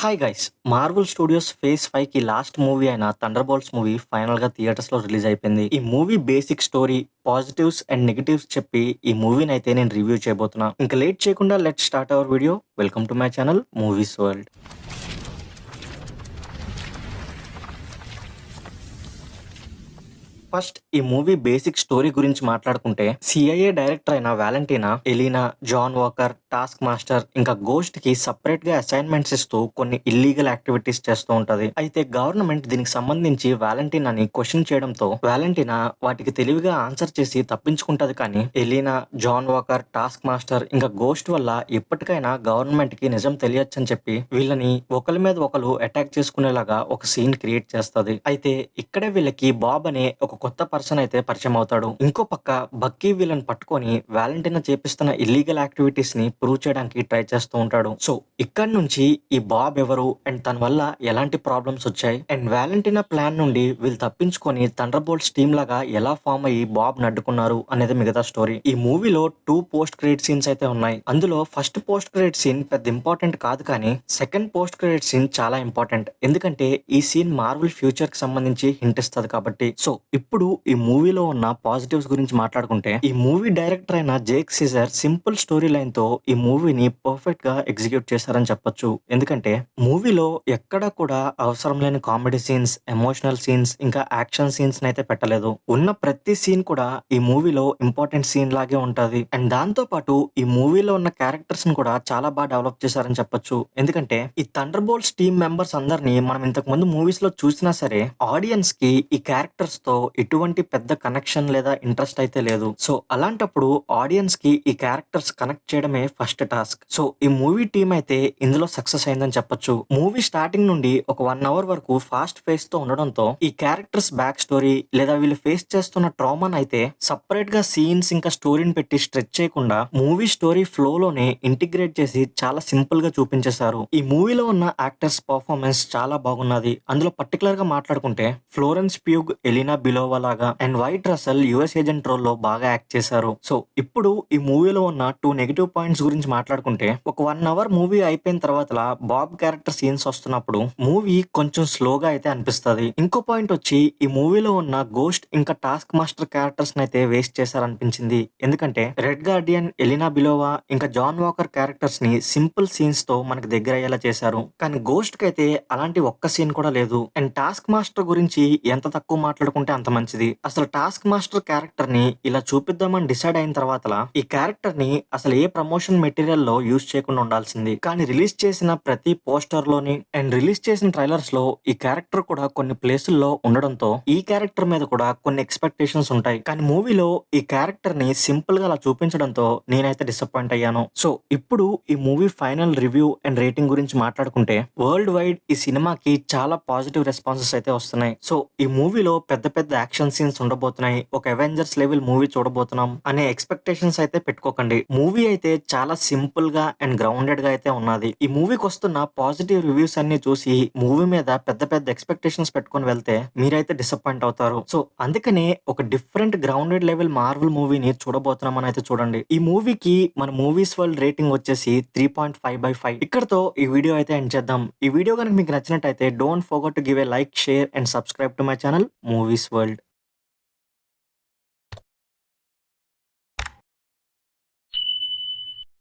Hi guys Marvel Studios phase ఫైవ్కి last movie అయిన Thunderbolts movie ఫైనల్గా థియేటర్స్లో రిలీజ్ అయిపోయింది. ఈ movie basic story positives and negatives చెప్పి ఈ మూవీని అయితే నేను రివ్యూ చేయబోతున్నా. ఇంకా లేట్ చేయకుండా let start our video welcome to my channel Movies World first ఈ మూవీ బేసిక్ స్టోరీ గురించి మాట్లాడుకుంటే సిఐఏ డైరెక్టర్ అయిన Valentina Yelena John Walker Taskmaster ఇంకా గోస్ట్కి సపరేట్గా అసైన్మెంట్స్ ఇస్తూ కొన్ని ఇల్లీగల్ యాక్టివిటీస్ చేస్తూ ఉంటది. అయితే గవర్నమెంట్ దీనికి సంబంధించి వాలంటీనాని క్వశ్చన్ చేయడంతో వ్యాలంటీనా వాటికి తెలివిగా ఆన్సర్ చేసి తప్పించుకుంటది కానీ Elina John Walker task master ఇంకా గోస్ట్ వల్ల ఎప్పటికైనా గవర్నమెంట్కి నిజం తెలియచ్చని చెప్పి వీళ్ళని ఒకరి మీద ఒకరు అటాక్ చేసుకునేలాగా ఒక సీన్ క్రియేట్ చేస్తుంది. అయితే ఇక్కడే వీళ్ళకి బాబ్ అనే ఒక కొత్త పర్సన్ అయితే పరిచయం అవుతాడు. ఇంకో పక్క బక్కీ వీళ్ళని పట్టుకొని వాలంటీనా చేపిస్తున్న ఇల్లీగల్ యాక్టివిటీస్ని ప్రూవ్ చేయడానికి ట్రై చేస్తూ ఉంటాడు. సో ఇక్కడ నుంచి ఈ బాబ్ ఎవరు అండ్ తన వల్ల ఎలాంటి ప్రాబ్లమ్స్ వచ్చాయి? అండ్ వ్యాలంటీనా ప్లాన్ నుండి వీళ్ళు తప్పించుకొని థండర్ టీమ్ లాగా ఎలా ఫామ్ అయ్యి బాబ్ నడ్డుకున్నారు అనేది మిగతా స్టోరీ ఈ మూవీలో టూ పోస్ట్ క్రెడిట్ సీన్స్ అయితే ఉన్నాయి. అందులో ఫస్ట్ పోస్ట్ క్రెడిట్ సీన్ పెద్ద ఇంపార్టెంట్ కాదు కానీ సెకండ్ పోస్ట్ క్రెడిట్ సీన్ చాలా ఇంపార్టెంట్ ఎందుకంటే ఈ సీన్ మార్వల్ ఫ్యూచర్కి సంబంధించి హింట్ ఇస్తుంది కాబట్టి. సో ఇప్పుడు ఈ మూవీలో ఉన్న పాజిటివ్స్ గురించి మాట్లాడుకుంటే ఈ మూవీ డైరెక్టర్ అయిన జేక్ సీజర్ సింపుల్ స్టోరీ లైన్తో ఈ మూవీని పర్ఫెక్ట్గా ఎగ్జిక్యూట్ చేశారని చెప్పొచ్చు. ఎందుకంటే మూవీలో ఎక్కడ కూడా అవసరం లేని కామెడీ సీన్స్ ఎమోషనల్ సీన్స్ ఇంకా యాక్షన్ సీన్స్ అయితే పెట్టలేదు. ఉన్న ప్రతి సీన్ కూడా ఈ మూవీలో ఇంపార్టెంట్ సీన్ లాగే ఉంటది. అండ్ దాంతో పాటు ఈ మూవీలో ఉన్న క్యారెక్టర్స్ని కూడా చాలా బాగా డెవలప్ చేశారని చెప్పొచ్చు. ఎందుకంటే ఈ థండర్ టీమ్ మెంబర్స్ అందరినీ మనం ఇంతకు ముందు మూవీస్లో చూసినా సరే ఆడియన్స్కి ఈ క్యారెక్టర్స్తో ఎటువంటి పెద్ద కనెక్షన్ లేదా ఇంట్రెస్ట్ అయితే లేదు. సో అలాంటప్పుడు ఆడియన్స్కి ఈ క్యారెక్టర్స్ కనెక్ట్ చేయడమే ఫస్ట్ టాస్క్. సో ఈ మూవీ టీమ్ అయితే ఇందులో సక్సెస్ అయిందని చెప్పొచ్చు. మూవీ స్టార్టింగ్ నుండి ఒక వన్ అవర్ వరకు ఫాస్ట్ ఫేస్తో ఉండడంతో ఈ క్యారెక్టర్స్ బ్యాక్ స్టోరీ లేదా వీళ్ళు ఫేస్ చేస్తున్న ట్రామాన్ అయితే సపరేట్గా సీన్స్ ఇంకా స్టోరీని పెట్టి స్ట్రెచ్ చేయకుండా మూవీ స్టోరీ ఫ్లో లోనే ఇంటిగ్రేట్ చేసి చాలా సింపుల్గా చూపించేశారు. ఈ మూవీలో ఉన్న యాక్టర్స్ పర్ఫార్మెన్స్ చాలా బాగున్నది. అందులో పర్టికులర్గా మాట్లాడుకుంటే ఫ్లోరెన్స్ ప్యూగ్ ఎలినా బిలోవా లాగా and Wyatt Russell US Agent రోల్లో బాగా యాక్ట్ చేశారు. సో ఇప్పుడు ఈ మూవీలో ఉన్న టూ నెగిటివ్ పాయింట్స్ గురించి మాట్లాడుకుంటే ఒక వన్ అవర్ మూవీ అయిపోయిన తర్వాత బాబ్ క్యారెక్టర్ సీన్స్ వస్తున్నప్పుడు మూవీ కొంచెం స్లోగా అయితే అనిపిస్తుంది. ఇంకో పాయింట్ వచ్చి ఈ మూవీలో ఉన్న గోస్ట్ ఇంకా టాస్క్ మాస్టర్ క్యారెక్టర్స్ అయితే వేస్ట్ చేశారనిపించింది. ఎందుకంటే రెడ్ గార్డియన్ ఎలినా బిలోవా ఇంకా జాన్ వాకర్ క్యారెక్టర్స్ని సింపుల్ సీన్స్తో మనకి దగ్గర అయ్యేలా చేశారు. కానీ గోస్ట్కి అయితే అలాంటి ఒక్క సీన్ కూడా లేదు. అండ్ టాస్క్ మాస్టర్ గురించి ఎంత తక్కువ మాట్లాడుకుంటే అంత మంచిది. అసలు టాస్క్ మాస్టర్ క్యారెక్టర్ని ఇలా చూపిద్దామని డిసైడ్ అయిన తర్వాత ఈ క్యారెక్టర్ని అసలు ఏ ప్రమోషన్ మెటీరియల్లో యూజ్ చేయకుండా ఉండాల్సింది. కానీ రిలీజ్ చేసిన ప్రతి పోస్టర్లోని అండ్ రిలీజ్ చేసిన ట్రైలర్స్లో ఈ క్యారెక్టర్ కూడా కొన్ని ప్లేసుల్లో ఉండడంతో ఈ క్యారెక్టర్ మీద కూడా కొన్ని ఎక్స్పెక్టేషన్స్ ఉంటాయి. కానీ మూవీలో ఈ క్యారెక్టర్ని సింపుల్గా అలా చూపించడంతో నేనైతే డిసప్పాయింట్ అయ్యాను. సో ఇప్పుడు ఈ movie final review and rating గురించి మాట్లాడుకుంటే వరల్డ్ వైడ్ ఈ సినిమాకి చాలా పాజిటివ్ రెస్పాన్సెస్ అయితే వస్తున్నాయి. సో ఈ మూవీలో పెద్ద పెద్ద యాక్షన్ సీన్స్ ఉండబోతున్నాయి. ఒక అవెంజర్స్ లెవెల్ మూవీ చూడబోతున్నాం అనే ఎక్స్పెక్టేషన్స్ అయితే పెట్టుకోకండి. మూవీ అయితే చాలా సింపుల్గా అండ్ గ్రౌండెడ్గా అయితే ఉన్నది. ఈ మూవీకి వస్తున్న పాజిటివ్ రివ్యూస్ అన్ని చూసి మూవీ మీద పెద్ద పెద్ద ఎక్స్పెక్టేషన్స్ పెట్టుకొని వెళ్తే మీరైతే డిసప్పాయింట్ అవుతారు. సో అందుకనే ఒక డిఫరెంట్ గ్రౌండెడ్ లెవెల్ మార్వల్ మూవీని చూడబోతున్నామని అయితే చూడండి. ఈ మూవీకి మన మూవీస్ వరల్డ్ రేటింగ్ వచ్చేసి three point five by five. ఇక్కడతో ఈ వీడియో అయితే ఎండ్ చేద్దాం. ఈ వీడియో కనుక మీకు నచ్చినట్టయితే don't forget to give a like share and subscribe to my channel Movies World.